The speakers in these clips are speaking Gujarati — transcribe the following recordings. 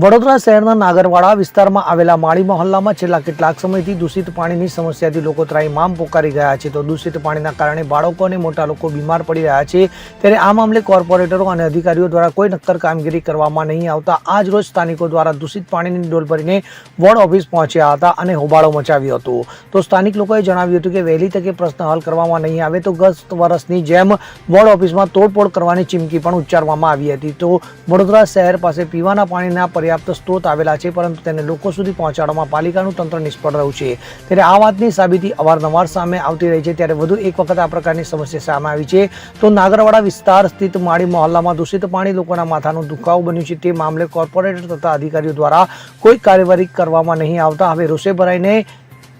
વડોદરા શહેરના નાગરવાડા વિસ્તારમાં આવેલા માળી મહોલ્લામાં છેલ્લા કેટલાક સમયથી દૂષિત પાણીની સમસ્યાથી લોકો ત્રાહિમામ પોકારી ગયા છે. તો દૂષિત પાણીના કારણે બાળકો અને મોટા લોકો બીમાર પડી રહ્યા છે. ત્યારે આ મામલે કોર્પોરેટરો અને અધિકારીઓ દ્વારા કોઈ નક્કર કામગીરી કરવામાં નહીં આવતા આજ રોજ સ્થાનિકો દ્વારા દૂષિત પાણીની ડોલ ભરીને વોર્ડ ઓફિસ પહોંચ્યા હતા અને હોબાળો મચાવ્યો હતો. તો સ્થાનિક લોકોએ જણાવ્યું હતું કે વહેલી તકે પ્રશ્ન હલ કરવામાં નહીં આવે તો ગત વર્ષની જેમ વોર્ડ ઓફિસમાં તોડફોડ કરવાની ચીમકી પણ ઉચ્ચારવામાં આવી હતી. તો વડોદરા શહેર પાસે પીવાના પાણીના પર્યાપ્ત સ્ત્રોત આવેલા છે, પરંતુ તેને લોકો સુધી પહોંચાડવામાં પાલિકાનું તંત્ર નિષ્ફળ રહ્યું છે. ત્યારે આ વાતની સાબિતી અવારનવાર સામે આવતી રહી છે. ત્યારે વધુ એક વખત આ પ્રકારની સમસ્યા સામે આવી છે. તો નાગરવાડા વિસ્તાર સ્થિત માળી મહોલ્લામાં દૂષિત પાણી લોકોના માથાનો દુખાવો બન્યું છે. તે મામલે કોર્પોરેટર તથા અધિકારીઓ દ્વારા કોઈ કાર્યવાહી કરવામાં નહીં આવતા હવે રોષે ભરાઈને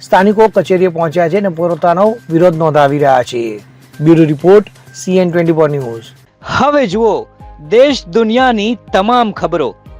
સ્થાનિકો કચેરીએ પહોંચ્યા છે અને પોતાનો વિરોધ નોંધાવી રહ્યા છે. Bureau report CN twenty four news. હવે જુઓ, દેશ દુનિયાની તમામ ખબરો.